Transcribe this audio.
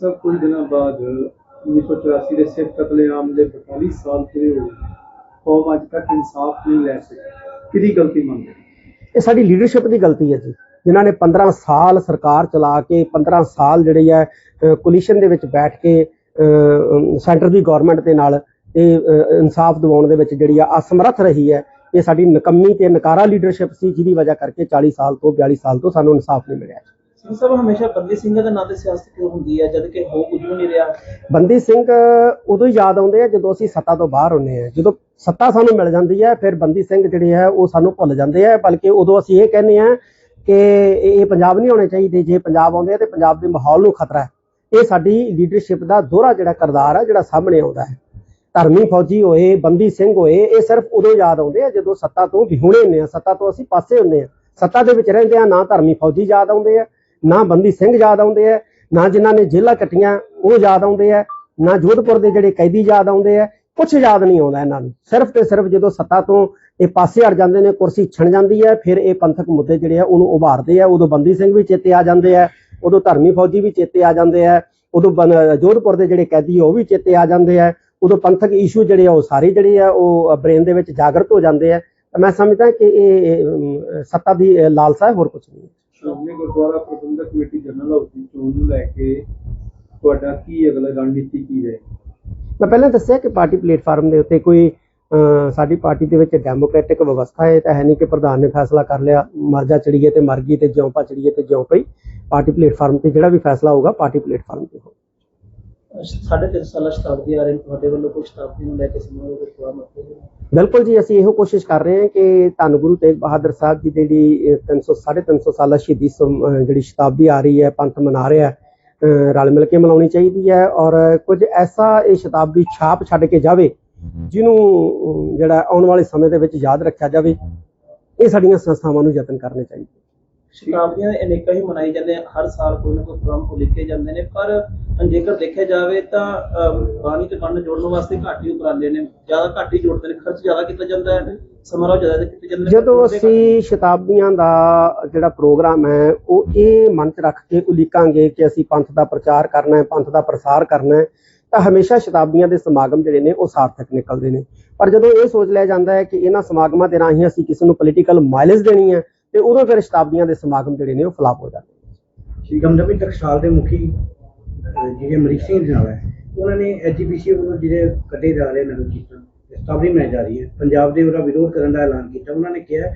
ਸਭ ਕੁਝ ਦਿਨਾਂ ਬਾਅਦ 1984 ਦੇ ਸਿੱਖ ਕਤਲੇਆਮ ਦੇ 42 ਸਾਲ ਪੂਰੇ ਹੋ ਗਏ। ਕੌਮ ਅੱਜ ਤੱਕ ਇਨਸਾਫ ਨਹੀਂ ਲੈ ਸਕੀ। ਕਿਹਦੀ ਗਲਤੀ ਮੰਨਦੇ ਇਹ ਸਾਡੀ ਲੀਡਰਸ਼ਿਪ ਦੀ ਗਲਤੀ ਹੈ ਜੀ। ਜਿਨ੍ਹਾਂ ਨੇ 15 ਸਾਲ ਸਰਕਾਰ ਚਲਾ ਕੇ 15 ਸਾਲ ਜਿਹੜੀ ਹੈ ਕੋਲੀਸ਼ਨ ਦੇ ਵਿੱਚ ਬੈਠ ਕੇ ਸੈਂਟਰ ਦੀ ਗਵਰਨਮੈਂਟ ਦੇ ਨਾਲ ਇਹ ਇਨਸਾਫ ਦਿਵਾਉਣ ਦੇ ਵਿੱਚ ਜਿਹੜੀ ਆ ਅਸਮਰੱਥ ਰਹੀ ਹੈ, ਇਹ ਸਾਡੀ ਨਕੰਮੀ ਤੇ ਨਕਾਰਾ ਲੀਡਰਸ਼ਿਪ ਸੀ, ਜਿਹਦੀ ਵਜ੍ਹਾ ਕਰਕੇ 40 ਸਾਲ ਤੋਂ 42 ਸਾਲ ਤੋਂ ਸਾਨੂੰ ਇਨਸਾਫ ਨਹੀਂ ਮਿਲਿਆ ਸਿੰਘ ਸਾਹਿਬ, ਹਮੇਸ਼ਾ ਬੰਦੀ ਸਿੰਘਾਂ ਦੇ ਨਾਂ ਤੇ ਸਿਆਸਤ ਕਿਉਂ ਹੁੰਦੀ ਹੈ? ਜਦ ਕਿ ਹੋ ਕੁਝ ਵੀ ਨਹੀਂ ਰਿਹਾ। ਬੰਦੀ ਸਿੰਘ ਉਦੋਂ ਹੀ ਯਾਦ ਆਉਂਦੇ ਆ, ਜਦੋਂ ਅਸੀਂ ਸੱਤਾ ਤੋਂ ਬਾਹਰ ਹੁੰਨੇ ਆ। ਜਦੋਂ ਸੱਤਾ ਸਾਨੂੰ ਮਿਲ ਜਾਂਦੀ ਹੈ, ਫਿਰ ਬੰਦੀ ਸਿੰਘ ਜਿਹੜੇ ਹੈ ਉਹ ਸਾਨੂੰ ਭੁੱਲ ਜਾਂਦੇ ਆ। ਬਲਕਿ ਉਦੋਂ ਅਸੀਂ ਇਹ ਕਹਿੰਦੇ ਆ ਕਿ ਇਹ ਪੰਜਾਬ ਨਹੀਂ ਹੋਣੇ ਚਾਹੀਦੇ। ਜੇ ਪੰਜਾਬ ਆਉਂਦੇ ਆ, ਤੇ ਪੰਜਾਬ ਦੇ ਮਾਹੌਲ ਨੂੰ ਖਤਰਾ ਹੈ। ਇਹ ਸਾਡੀ ਲੀਡਰਸ਼ਿਪ ਦਾ ਦੋਹਰਾ ਜਿਹੜਾ ਕਰਦਾਰ ਆ, ਜਿਹੜਾ ਸਾਹਮਣੇ ਆਉਂਦਾ ਹੈ। ਧਰਮੀ ਫੌਜੀ ਹੋਏ, ਬੰਦੀ ਸਿੰਘ ਹੋਏ, ਇਹ ਸਿਰਫ ਉਦੋਂ ਯਾਦ ਆਉਂਦੇ ਆ, ਜਦੋਂ ਸੱਤਾ ਤੋਂ ਵਿਹੂਣੇ ਹੁੰਦੇ ਆ। ਸੱਤਾ ਤੋਂ ਅਸੀਂ ਪਾਸੇ ਹੁੰਦੇ ਆ। ਸੱਤਾ ਦੇ ਵਿੱਚ ਰਹਿੰਦੇ ਆ, ਨਾ ਧਰਮੀ ਫੌਜੀ ਯਾਦ ਆਉਂਦੇ ਆ। ਨਾ ਬੰਦੀ ਸਿੰਘ ਯਾਦ ਆਉਂਦੇ ਆ, ਨਾ ਜਿਨ੍ਹਾਂ ਨੇ ਜੇਲ੍ਹਾਂ ਕੱਟੀਆਂ, ਉਹ ਯਾਦ ਆਉਂਦੇ ਆ, ਨਾ ਜੋਧਪੁਰ ਦੇ ਜਿਹੜੇ ਕੈਦੀ ਯਾਦ ਆਉਂਦੇ ਆ ਕੁਝ ਯਾਦ ਨਹੀਂ ਆਉਂਦਾ ਇਹਨਾਂ ਨੂੰ। ਸਿਰਫ ਤੇ ਸਿਰਫ ਜਦੋਂ ਸੱਤਾ ਤੋਂ ਇਹ ਪਾਸੇ ਹਟ ਜਾਂਦੇ ਨੇ, ਕੁਰਸੀ ਛਣ ਜਾਂਦੀ ਹੈ ਫਿਰ ਇਹ ਪੰਥਕ ਮੁੱਦੇ ਜਿਹੜੇ ਆ, ਉਹਨੂੰ ਉਭਾਰਦੇ ਆ, ਉਦੋਂ ਬੰਦੀ ਸਿੰਘ ਵੀ ਚੇਤੇ ਆ ਜਾਂਦੇ ਆ, ਉਦੋਂ ਧਰਮੀ ਫੌਜੀ ਵੀ ਚੇਤੇ ਆ ਜਾਂਦੇ ਆ, ਉਦੋਂ ਬਨ- ਜੋਧਪੁਰ ਦੇ ਜਿਹੜੇ ਕੈਦੀ ਆ, ਉਹ ਵੀ ਚੇਤੇ ਆ ਜਾਂਦੇ ਆ, ਉਦੋਂ ਪੰਥਕ ਇਸ਼ੂ ਜਿਹੜੇ ਆ, ਉਹ ਸਾਰੇ ਜਿਹੜੇ ਆ, ਉਹ ਬ੍ਰੇਨ ਦੇ ਵਿੱਚ ਜਾਗਰਤ ਹੋ ਜਾਂਦੇ ਆ। ਮੈਂ ਸਮਝਦਾ ਕਿ ਇਹ ਸੱਤਾ ਦੀ ਲਾਲਸਾ ਹੈ, ਹੋਰ ਕੁਝ ਨਹੀਂ Shiromani Gurdwara Parbandhak committee general house ਦੀ ਚੋਣ ਨੂੰ ਲੈ ਕੇ ਤੁਹਾਡਾ ਕੀ ਅਗਲਾ ਰਣਨੀਤੀ ਕੀ ਰਹੇ ਮੈਂ ਪਹਿਲਾਂ ਦੱਸਿਆ ਕਿ ਪਾਰਟੀ ਪਲੇਟਫਾਰਮ ਦੇ ਉੱਤੇ ਕੋਈ ਅਹ, ਸਾਡੀ ਪਾਰਟੀ ਦੇ ਵਿੱਚ ਡੈਮੋਕ੍ਰੈਟਿਕ ਵਿਵਸਥਾ ਹੈ ਇਹ ਤਾਂ ਹੈ ਨਹੀਂ ਕਿ ਪ੍ਰਧਾਨ ਨੇ ਫੈਸਲਾ ਕਰ ਲਿਆ ਮਰ ਜਾ ਚੜੀਏ ਤੇ ਮਰ ਗਈ ਤੇ ਜਿਉਂ ਪਾ ਚੜੀਏ ਤੇ ਜਿਉਂ ਪਈ ਪਾਰਟੀ ਪਲੇਟਫਾਰਮ ਤੇ ਜਿਹੜਾ ਵੀ ਫੈਸਲਾ ਹੋਊਗਾ ਪਾਰਟੀ ਪਲੇਟਫਾਰਮ ਤੇ। ਸਾਢੇ ਤਿੰਨ ਸਾਲਾ ਸ਼ਤਾਬਦੀ ਆ ਰਹੀ ਤੁਹਾਡੇ ਵੱਲੋਂ ਕੋਈ ਸ਼ਤਾਬਦੀ ਨੂੰ ਲੈ ਕੇ ਸਮਾਂ ਵਿੱਚ ਥੋੜਾ ਮਤਲਬ ਬਿਲਕੁਲ ਜੀ ਅਸੀਂ ਇਹੋ ਕੋਸ਼ਿਸ਼ ਕਰ ਰਹੇ ਹਾਂ ਕਿ ਧੰਨ ਗੁਰੂ ਤੇਗ ਬਹਾਦਰ ਸਾਹਿਬ ਜੀ ਦੀ ਜਿਹੜੀ 300 350 ਸਾਲਾ ਸ਼ਹੀਦੀ ਜਿਹੜੀ ਸ਼ਤਾਬਦੀ ਆ ਰਹੀ ਹੈ ਪੰਥ ਮਨਾ ਰਿਹਾ ਅਹ, ਰਲ ਮਿਲ ਕੇ ਮਨਾਉਣੀ ਚਾਹੀਦੀ ਹੈ ਔਰ ਕੁਝ ਐਸਾ ਇਹ ਸ਼ਤਾਬਦੀ ਛਾਪ ਛੱਡ ਕੇ ਜਾਵੇ ਜਿਹਨੂੰ ਜਿਹੜਾ ਆਉਣ ਵਾਲੇ ਸਮੇਂ ਦੇ ਵਿੱਚ ਯਾਦ ਰੱਖਿਆ ਜਾਵੇ ਇਹ ਸਾਡੀਆਂ ਸੰਸਥਾਵਾਂ ਨੂੰ ਯਤਨ ਕਰਨੇ ਚਾਹੀਦੇ। ਸ਼ਤਾਬਦੀਆਂ ਦੇ ਅਨੇਕਾਂ ਹੀ ਮਨਾਈ ਜਾਂਦੇ ਆ। ਹਰ ਸਾਲ ਕੋਈ ਨਾ ਕੋਈ ਪ੍ਰੋਗਰਾਮ ਲਿਖੇ ਜਾਂਦੇ ਨੇ। ਪਰ ਜੇਕਰ ਦੇਖਿਆ ਜਾਵੇ ਤਾਂ ਬਾਣੀ ਤੇ ਕੰਨ ਜੋੜਨ ਵਾਸਤੇ ਘੱਟ ਹੀ ਉਪਰਾਲੇ ਨੇ। ਜ਼ਿਆਦਾ ਘੱਟ ਹੀ ਜੋੜਦੇ ਨੇ ਖਰਚ ਜ਼ਿਆਦਾ ਕੀਤਾ ਜਾਂਦਾ ਹੈ ਸਮਾਰੋਹ ਜ਼ਿਆਦਾ ਕੀਤੇ ਜਾਂਦੇ ਜਦੋਂ। ਅਸੀਂ ਸ਼ਤਾਬਦੀਆਂ ਦਾ ਜਿਹੜਾ ਪ੍ਰੋਗਰਾਮ ਹੈ ਉਹ ਇਹ ਮਨ 'ਚ ਰੱਖ ਕੇ ਉਲੀਕਾਂਗੇ ਕਿ ਅਸੀਂ ਪੰਥ ਦਾ ਪ੍ਰਚਾਰ ਕਰਨਾ ਹੈ ਪੰਥ ਦਾ ਪ੍ਰਸਾਰ ਕਰਨਾ ਹੈ ਤਾਂ ਹਮੇਸ਼ਾ ਸ਼ਤਾਬਦੀਆਂ ਦੇ ਸਮਾਗਮ ਜਿਹੜੇ ਨੇ ਉਹ ਸਾਰਥਕ ਨਿਕਲਦੇ ਨੇ। ਪਰ ਜਦੋਂ ਇਹ ਸੋਚ ਲਿਆ ਜਾਂਦਾ ਹੈ ਕਿ ਇਹਨਾਂ ਸਮਾਗਮਾਂ ਦੇ ਰਾਹੀਂ ਅਸੀਂ ਕਿਸੇ ਨੂੰ ਪੋਲੀਟੀਕਲ ਮਾਈਲੇਜ ਦੇਣੀ ਹੈ ਤੇ ਉਦੋਂ ਫਿਰ ਸ਼ਤਾਬਦੀਆਂ ਦੇ ਸਮਾਗਮ ਜਿਹੜੇ ਨੇ ਉਹ ਫਲਾਪ ਹੋ ਜਾਂਦੇ ਸ਼੍ਰੀ ਨਵੀਂ ਟਕਸਾਲ ਦੇ ਮੁਖੀ, ਅਹ, ਜਿਹੜੇ ਅਮਰੀਕ ਸਿੰਘ ਜਨਾਬ ਹੈ, ਉਹਨਾਂ ਨੇ ਐਜੀਪੀਸੀ ਵੱਲੋਂ ਜਿਹੜੇ ਕੱਢੇ ਜਾ ਰਹੇ ਨਗਰ ਕੀਰਤਨ ਸਟਾਬਲੀ ਮਨਾਈ ਜਾ ਰਹੀ ਹੈ। ਪੰਜਾਬ ਦੇ ਉਹਦਾ ਵਿਰੋਧ ਕਰਨ ਦਾ ਐਲਾਨ ਕੀਤਾ। ਉਹਨਾਂ ਨੇ ਕਿਹਾ